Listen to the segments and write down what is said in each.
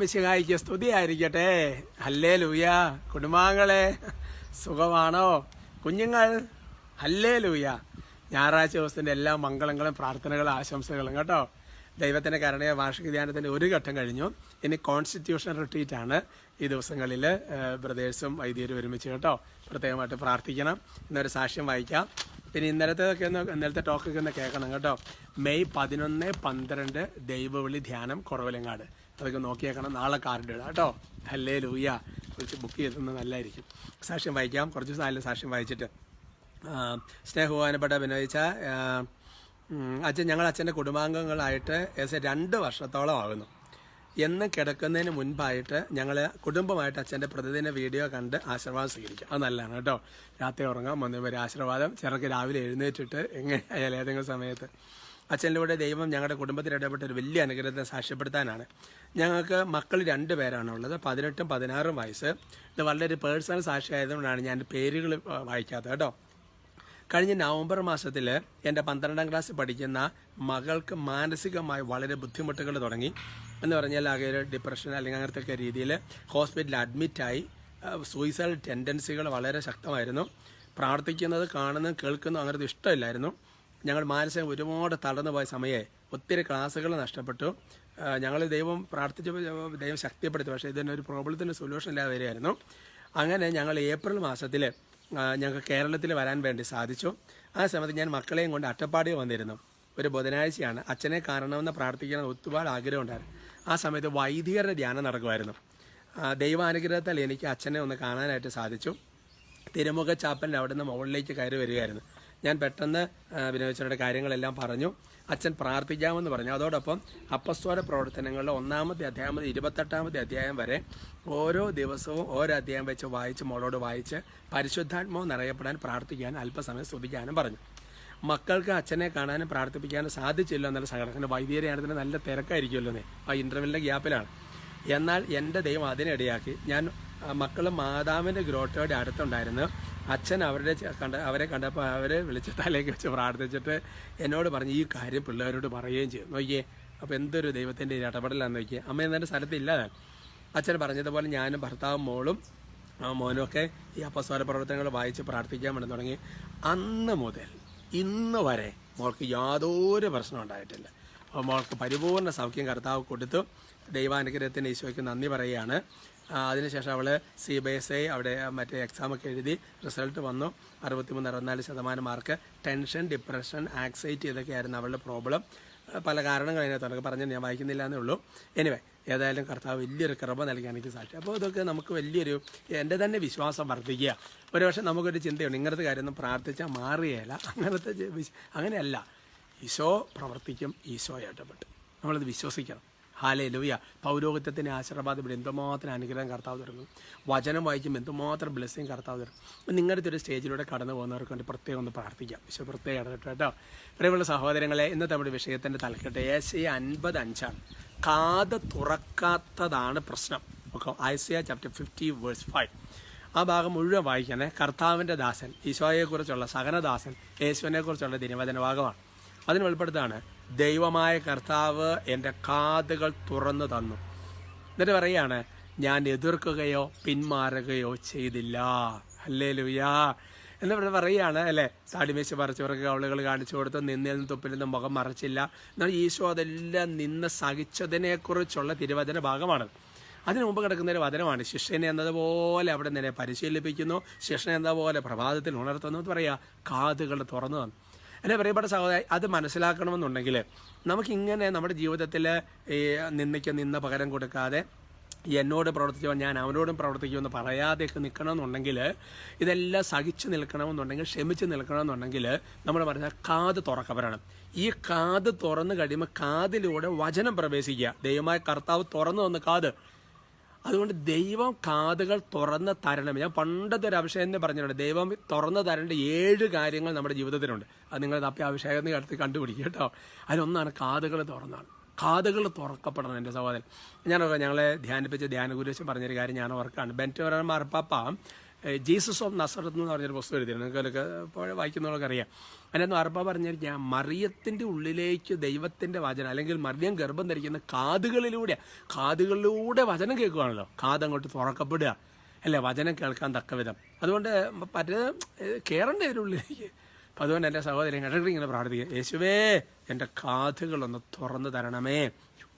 മിശിഹായിക്ക് സ്തുതിയായിരിക്കട്ടെ. ഹല്ലേ ലൂയ കുടുംബാംഗങ്ങളെ സുഖമാണോ? കുഞ്ഞുങ്ങൾ ഹല്ലേ ലൂയ ഞായറാഴ്ച ദിവസത്തിന്റെ എല്ലാ മംഗളങ്ങളും പ്രാർത്ഥനകളും ആശംസകളും കേട്ടോ. ദൈവത്തിന്റെ കരുണയ വാർഷിക ധ്യാനത്തിന്റെ ഒരു ഘട്ടം കഴിഞ്ഞു. ഇനി കോൺസ്റ്റിറ്റ്യൂഷൻ റിട്രീറ്റ് ആണ് ഈ ദിവസങ്ങളിൽ ബ്രദേഴ്സും വൈദ്യരും ഒരുമിച്ച് കേട്ടോ. പ്രത്യേകമായിട്ട് പ്രാർത്ഥിക്കണം. ഇന്നൊരു സാക്ഷ്യം വായിക്കാം. പിന്നെ ഇന്നലത്തെ ഒന്ന് ഇന്നലത്തെ ടോക്കൊക്കെ ഒന്ന് കേൾക്കണം കേട്ടോ. മെയ് പതിനൊന്ന് പന്ത്രണ്ട് ദൈവവിളി ധ്യാനം കുറവലങ്ങാട്. അതൊക്കെ നോക്കിയേക്കണം. നാളെ കാർഡ് ഇടാം. കേട്ടോ? അല്ലേ ലൂയ കുറച്ച് ബുക്ക് ചെയ്തെന്ന് നല്ലതായിരിക്കും സാക്ഷ്യം വായിക്കാം. കുറച്ച് ദിവസം സാക്ഷ്യം വായിച്ചിട്ട്. സ്നേഹബഹുമാനപ്പെട്ട ബിനോയിച്ച അച്ഛൻ ഞങ്ങൾ അച്ഛന്റെ കുടുംബാംഗങ്ങളായിട്ട് ഏകദേശം രണ്ട് വർഷത്തോളം ആകുന്നു. എന്ന് കിടക്കുന്നതിന് മുൻപായിട്ട് ഞങ്ങൾ കുടുംബമായിട്ട് അച്ഛന്റെ പ്രതിദിന വീഡിയോ കണ്ട് ആശീർവാദം സ്വീകരിക്കും. അത് നല്ലതാണ് കേട്ടോ. രാത്രി ഉറങ്ങാൻ വന്നു ഒരു ആശീർവാദം. ചിലർക്ക് രാവിലെ എഴുന്നേറ്റിട്ട് എങ്ങനെയായാലും ഏതെങ്കിലും സമയത്ത്. അച്ഛനിലൂടെ ദൈവം ഞങ്ങളുടെ കുടുംബത്തിൽ ഇടപെട്ട ഒരു വലിയ അനുഗ്രഹത്തെ സാക്ഷ്യപ്പെടുത്താനാണ്. ഞങ്ങൾക്ക് മക്കൾ രണ്ട് പേരാണ് ഉള്ളത്. പതിനെട്ടും പതിനാറും വയസ്സ്. ഇത് വളരെ പേഴ്സണൽ സാക്ഷിയായതുകൊണ്ടാണ് ഞാൻ പേരുകൾ വായിക്കാത്തത് കേട്ടോ. കഴിഞ്ഞ നവംബർ മാസത്തിൽ എന്റെ പന്ത്രണ്ടാം ക്ലാസ് പഠിക്കുന്ന മകൾക്ക് മാനസികമായി വളരെ ബുദ്ധിമുട്ടുകൾ തുടങ്ങി. എന്ന് പറഞ്ഞാൽ ആകെ ഒരു ഡിപ്രഷൻ അല്ലെങ്കിൽ അങ്ങനത്തെ രീതിയിൽ ഹോസ്പിറ്റലിൽ അഡ്മിറ്റായി സൂയിസൈഡ് ടെൻഡൻസികൾ വളരെ ശക്തമായിരുന്നു. പ്രാർത്ഥിക്കുന്നത് കാണുന്നതും കേൾക്കുന്നതും അങ്ങനത്തെ ഇഷ്ടമില്ലായിരുന്നു. ഞങ്ങൾ മാനസികം ഒരുപാട് തടന്നു പോയ സമയേ ഒത്തിരി ക്ലാസ്സുകൾ നഷ്ടപ്പെട്ടു. ഞങ്ങൾ ദൈവം പ്രാർത്ഥിച്ചപ്പോൾ ദൈവം ശക്തിപ്പെടുത്തി. പക്ഷേ ഇതിനൊരു പ്രോബ്ലത്തിന് സൊല്യൂഷൻ ഇല്ലാതെ വരികയായിരുന്നു. അങ്ങനെ ഞങ്ങൾ ഏപ്രിൽ മാസത്തിൽ ഞങ്ങൾക്ക് കേരളത്തിൽ വരാൻ വേണ്ടി സാധിച്ചു. ആ സമയത്ത് ഞാൻ മക്കളെയും കൊണ്ട് അട്ടപ്പാടി വന്നിരുന്നു. ഒരു ബുധനാഴ്ചയാണ് അച്ഛനെ കാണണമെന്ന് പ്രാർത്ഥിക്കാൻ ഒരുപാട് ആഗ്രഹമുണ്ടായിരുന്നു ആ സമയത്ത് വൈദികരുടെ ധ്യാനം നടക്കുമായിരുന്നു. ദൈവാനുഗ്രഹത്താൽ എനിക്ക് അച്ഛനെ ഒന്ന് കാണാനായിട്ട് സാധിച്ചു. തിരുമുഖ ചാപ്പലിന്റെ അവിടുന്ന് മുകളിലേക്ക് കയറി വരികയായിരുന്നു. ഞാൻ പെട്ടെന്ന് വിനോദച്ചനോട് കാര്യങ്ങളെല്ലാം പറഞ്ഞു. അച്ഛൻ പ്രാർത്ഥിക്കാമെന്ന് പറഞ്ഞു. അതോടൊപ്പം അപ്പസ്തോല പ്രവർത്തനങ്ങളുടെ ഒന്നാമത്തെ അധ്യായം ഇരുപത്തെട്ടാമത്തെ അധ്യായം വരെ ഓരോ ദിവസവും ഓരോ അധ്യായം വെച്ച് വായിച്ച് മോളോട് വായിച്ച് പരിശുദ്ധാത്മാവ് നിറയപ്പെടാൻ പ്രാർത്ഥിക്കാൻ അല്പസമയം ശ്രദ്ധിക്കാനും പറഞ്ഞു. മക്കൾക്ക് അച്ഛനെ കാണാനും പ്രാർത്ഥിപ്പിക്കാനും സാധിച്ചില്ല എന്നുള്ള സംഘടന വൈദ്യരെയാണെങ്കിൽ നല്ല തിരക്കായിരിക്കുമല്ലോ ആ ഇന്റർവെല്ലിന്റെ ഗ്യാപ്പിലാണ്. എന്നാൽ എന്റെ ദൈവം അതിനിടയാക്കി. ഞാൻ മക്കൾ മാതാവിന്റെ ഗ്രോട്ടോയുടെ അടുത്തുണ്ടായിരുന്നു. അച്ഛൻ അവരുടെ കണ്ട അവരെ കണ്ടപ്പോൾ അവരെ വിളിച്ച് തലേക്ക് വെച്ച് പ്രാർത്ഥിച്ചിട്ട് എന്നോട് പറഞ്ഞ് ഈ കാര്യം പിള്ളേരോട് പറയുകയും ചെയ്തു നോക്കിയേ അപ്പോൾ എന്തൊരു ദൈവത്തിന്റെ ഒരു നോക്കിയേ. അമ്മ എന്നെ സ്ഥലത്ത് ഇല്ലാതാണ് അച്ഛൻ പറഞ്ഞതുപോലെ ഞാനും ഭർത്താവും മോളും ആ മോനും ഒക്കെ ഈ അപ്പസ്വര പ്രവർത്തനങ്ങൾ വായിച്ച് പ്രാർത്ഥിക്കാൻ വേണ്ടി തുടങ്ങി. അന്ന് മുതൽ ഇന്ന് വരെ മോൾക്ക് യാതൊരു പ്രശ്നം ഉണ്ടായിട്ടില്ല. അപ്പോൾ മോൾക്ക് പരിപൂർണ സൗഖ്യം കർത്താവ് കൊടുത്തു. ദൈവാനുഗ്രഹത്തിന് ഈശോയ്ക്ക് നന്ദി പറയുകയാണ്. അതിനുശേഷം അവൾ സി ബി എസ് ഐ അവിടെ മറ്റേ എക്സാമൊക്കെ എഴുതി റിസൾട്ട് വന്നു. അറുപത്തിമൂന്ന് അറുപത്തിനാല് ശതമാനം മാർക്ക് ടെൻഷൻ ഡിപ്രഷൻ ആക്സൈറ്റി ഇതൊക്കെ ആയിരുന്നു അവളുടെ പ്രോബ്ലം പല കാരണങ്ങൾ അതിനകത്ത് പറഞ്ഞു ഞാൻ വായിക്കുന്നില്ല എന്നേ ഉള്ളൂ. എനിവേ ഏതായാലും കർത്താവ് വലിയൊരു കൃപ നൽകാൻ എനിക്ക് സാധിച്ചു അപ്പോൾ ഇതൊക്കെ നമുക്ക് വലിയൊരു എന്റെ തന്നെ വിശ്വാസം വർദ്ധിക്കുക. ഒരു പക്ഷേ നമുക്കൊരു ചിന്തയുണ്ട്. ഇങ്ങനത്തെ കാര്യമൊന്നും പ്രാർത്ഥിച്ചാൽ മാറിയേല അങ്ങനത്തെ അങ്ങനെയല്ല. ഈശോ പ്രവർത്തിക്കും ഈശോ ഇടപെട്ട് നമ്മളത് വിശ്വസിക്കണം. ഹാലേ ലൂയ പൗരോഹിത്യത്തിന്റെ ആശീർവാദം എന്തുമാത്രം അനുഗ്രഹം കർത്താവ് തരുന്നു. വചനം വായിക്കുമ്പോൾ എന്തുമാത്രം ബ്ലെസ്സിങ് കർത്താവ് തരും നിങ്ങളുടെ ഒരു സ്റ്റേജിലൂടെ കടന്നു പോകുന്നവർക്ക് വേണ്ടി പ്രത്യേകം ഒന്ന് പ്രാർത്ഥിക്കാം. പക്ഷെ പ്രത്യേകം ഇടപെട്ടു കേട്ടോ. പ്രിയമുള്ള സഹോദരങ്ങളെ ഇന്നത്തെ നമ്മുടെ വിഷയത്തിന്റെ തലക്കെട്ട് ഏശയ അൻപത് അഞ്ചാണ്. കാത് തുറക്കാത്തതാണ് പ്രശ്നം. Okay Isaiah chapter fifty verse five ആ ഭാഗം മുഴുവൻ വായിക്കണേ കർത്താവിന്റെ ദാസൻ ഈശോയെക്കുറിച്ചുള്ള സഹനദാസൻ യേശുവിനെക്കുറിച്ചുള്ള ദിനവചന ഭാഗമാണ് അതിന് വെളിപ്പെടുത്താണ് ദൈവമായ കർത്താവ് എന്റെ കാതുകൾ തുറന്നു തന്നു. എന്നിട്ട് പറയാണ് ഞാൻ എതിർക്കുകയോ പിന്മാറുകയോ ചെയ്തില്ല. അല്ലേ ലുയാ എന്ന് ഇവിടെ പറയുകയാണ് അല്ലേ താടിമേശ പറിച്ചവർക്ക് അവളുകൾ കാണിച്ചു കൊടുത്ത് നിന്നിൽ നിന്നും തുപ്പിൽ നിന്നും മുഖം മറച്ചില്ല. എന്നാൽ ഈശോ അതെല്ലാം നിന്ന് സഹിച്ചതിനെക്കുറിച്ചുള്ള തിരുവചന ഭാഗമാണ്. അതിനു മുമ്പ് കിടക്കുന്ന ഒരു വചനമാണ് ശിഷ്യനെ എന്നതുപോലെ അവിടെ നിന്നെ പരിശീലിപ്പിക്കുന്നു ശിഷ്യനെ എന്നതുപോലെ പ്രഭാതത്തിൽ ഉണർത്തുന്നു എന്ന് പറയുക കാതുകൾ തുറന്നു തന്നു. എന്നെ പ്രിയപ്പെട്ട സഹോദരി അത് മനസ്സിലാക്കണമെന്നുണ്ടെങ്കിൽ നമുക്കിങ്ങനെ നമ്മുടെ ജീവിതത്തിൽ നിന്നയ്ക്ക് നിന്ന് പകരം കൊടുക്കാതെ എന്നോട് പ്രവർത്തിച്ചോ ഞാൻ അവനോടും പ്രവർത്തിക്കുമെന്ന് പറയാതെയൊക്കെ നിൽക്കണമെന്നുണ്ടെങ്കിൽ ഇതെല്ലാം സഹിച്ചു നിൽക്കണമെന്നുണ്ടെങ്കിൽ ക്ഷമിച്ച് നിൽക്കണമെന്നുണ്ടെങ്കിൽ നമ്മൾ പറഞ്ഞാൽ കാത് തുറക്കപ്പെടണം. ഈ കാത് തുറന്നു കഴിയുമ്പോൾ കാതിലൂടെ വചനം പ്രവേശിക്കുക. ദൈവമായ കർത്താവ് തുറന്നു തന്ന കാത് അതുകൊണ്ട് ദൈവം കാതുകൾ തുറന്ന് തരണം. ഞാൻ പണ്ടത്തെ ഒരു അഭിഷേകം എന്ന് പറഞ്ഞിട്ടുണ്ട്. ദൈവം തുറന്ന് തരേണ്ട ഏഴ് കാര്യങ്ങൾ നമ്മുടെ ജീവിതത്തിലുണ്ട്. അത് നിങ്ങൾ തപ്പി അഭിഷേകം അടുത്ത് കണ്ടുപിടിക്കുക കേട്ടോ. അതിലൊന്നാണ് കാതുകൾ തുറന്നാണ്. കാതുകൾ തുറക്കപ്പെടണം എന്റെ സഹോദരൻ. ഞാൻ ഞങ്ങളെ ധ്യാനിപ്പിച്ച ധ്യാനഗുരുശം പറഞ്ഞൊരു കാര്യം ഞാൻ ഓർക്കാണ്. ബെന്റോറ മാർപ്പാപ്പ ജീസസ് ഓഫ് നസറത്ത് എന്ന് പറഞ്ഞൊരു പുസ്തകം എഴുതിയിരുന്നു നിങ്ങൾക്കൊക്കെ പഴയ വായിക്കുന്നവർക്ക് അറിയാം. അതിനകത്ത് അർബ പറഞ്ഞിരിക്കുക മറിയത്തിന്റെ ഉള്ളിലേക്ക് ദൈവത്തിന്റെ വചനം അല്ലെങ്കിൽ മറിയം ഗർഭം ധരിക്കുന്ന കാതുകളിലൂടെ കാതുകളിലൂടെ വചനം കേൾക്കുകയാണല്ലോ കാതങ്ങോട്ട് തുറക്കപ്പെടുക. അല്ലേ? വചനം കേൾക്കാൻ തക്ക വിധം അതുകൊണ്ട് പറ്റ കയറേണ്ട ഉള്ളിലേക്ക്? അപ്പം അതുകൊണ്ട് എന്റെ സഹോദരൻ ഇടയ്ക്കിടെ ഇങ്ങനെ പ്രാർത്ഥിക്കുക. യേശുവേ എന്റെ കാതുകളൊന്ന് തുറന്നു തരണമേ.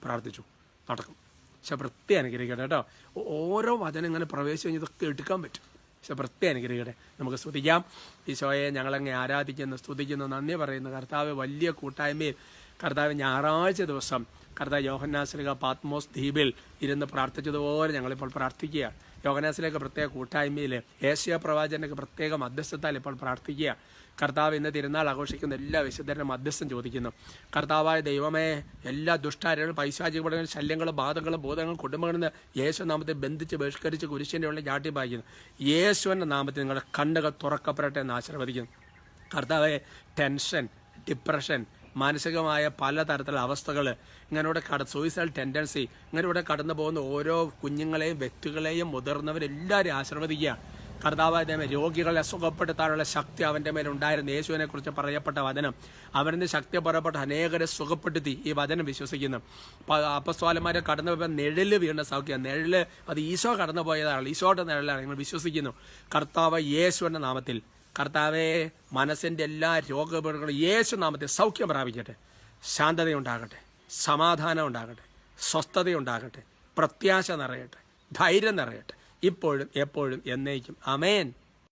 പ്രാർത്ഥിച്ചു. നടക്കും. പക്ഷെ വൃത്തി അനുഗ്രഹിക്കട്ടെ കേട്ടോ. ഓരോ വചനം ഇങ്ങനെ പ്രവേശിച്ച് കഴിഞ്ഞ് ഇതൊക്കെ എടുക്കാൻ പറ്റും. പക്ഷെ പ്രത്യേക അനുഗ്രഹിക്കട്ടെ നമുക്ക് സ്തുതിക്കാം. ഈശോയെ ഞങ്ങളങ്ങ് ആരാധിക്കുന്നു സ്തുതിക്കുന്നു നന്ദി പറയുന്നു. കർത്താവ് വലിയ കൂട്ടായ്മയിൽ കർത്താവ് ഞായറാഴ്ച ദിവസം കർത്താവ് യോഹന്നാസ്ലിക പാത്മോസ് ദ്വീപിൽ ഇരുന്ന് പ്രാർത്ഥിച്ചതുപോലെ ഞങ്ങളിപ്പോൾ പ്രാർത്ഥിക്കുക യോഗനാസിലേക്ക് പ്രത്യേക കൂട്ടായ്മയിൽ ഏഷ്യ പ്രവാചകനൊക്കെ പ്രത്യേക മധ്യസ്ഥത്താൽ ഇപ്പോൾ പ്രാർത്ഥിക്കുക. കർത്താവ് ഇന്ന് തിരുനാൾ ആഘോഷിക്കുന്ന എല്ലാ വിശുദ്ധരുടെ മധ്യസ്ഥം ചോദിക്കുന്നു. കർത്താവായ ദൈവമേ എല്ലാ ദുഷ്ടാരങ്ങളും പൈശാചികളും ശല്യങ്ങളും ബാധകളും ബോധങ്ങളും കുടുംബങ്ങളിൽ നിന്ന് യേശു നാമത്തെ ബന്ധിച്ച് ബഹിഷ്കരിച്ച് കുരിശിന്റെ ഉള്ളിൽ ചാട്ടി പായിക്കുന്നു യേശുവിന്റെ നാമത്തിൽ നിങ്ങളുടെ കണ്ണുകൾ തുറക്കപ്പെടട്ടെ എന്ന് ആശീർവദിക്കുന്നു. കർത്താവെ ടെൻഷൻ ഡിപ്രഷൻ മാനസികമായ പലതരത്തിലുള്ള അവസ്ഥകൾ ഇങ്ങനെ കട സൂയിസൈഡ് ടെൻഡൻസി ഇങ്ങനെയൂടെ കടന്നു പോകുന്ന ഓരോ കുഞ്ഞുങ്ങളെയും വ്യക്തികളെയും മുതിർന്നവരെല്ലാവരും ആശീർവദിക്കുക. കർത്താവായ ദൈവമേ രോഗികളെ സുഖപ്പെടുത്താനുള്ള ശക്തി അവന്റെ മേലുണ്ടായിരുന്നു യേശുവിനെ കുറിച്ച് പറയപ്പെട്ട വചനം അവരിന്ന് ശക്തി പറയപ്പെട്ട അനേകരെ സുഖപ്പെടുത്തി ഈ വചനം വിശ്വസിക്കുന്നു. അപ്പസ്വാലന്മാരെ കടന്നു പോയപ്പോൾ നിഴൽ വീണ സൗഖ്യ. നിഴൽ അത് ഈശോ കടന്നു പോയതാണ് ഈശോയുടെ നിഴലാണ്. നിങ്ങൾ വിശ്വസിക്കുന്നു. കർത്താവ് യേശുവിന്റെ നാമത്തിൽ. കർത്താവെ മനസ്സിന്റെ എല്ലാ രോഗപീഠങ്ങളും യേശു നാമത്തെ സൗഖ്യം പ്രാപിക്കട്ടെ. ശാന്തതയുണ്ടാകട്ടെ. സമാധാനം ഉണ്ടാകട്ടെ. സ്വസ്ഥതയുണ്ടാകട്ടെ. പ്രത്യാശ നിറയട്ടെ. ധൈര്യം നിറയട്ടെ. ഇപ്പോഴും എപ്പോഴും എന്നേക്കും. അമേൻ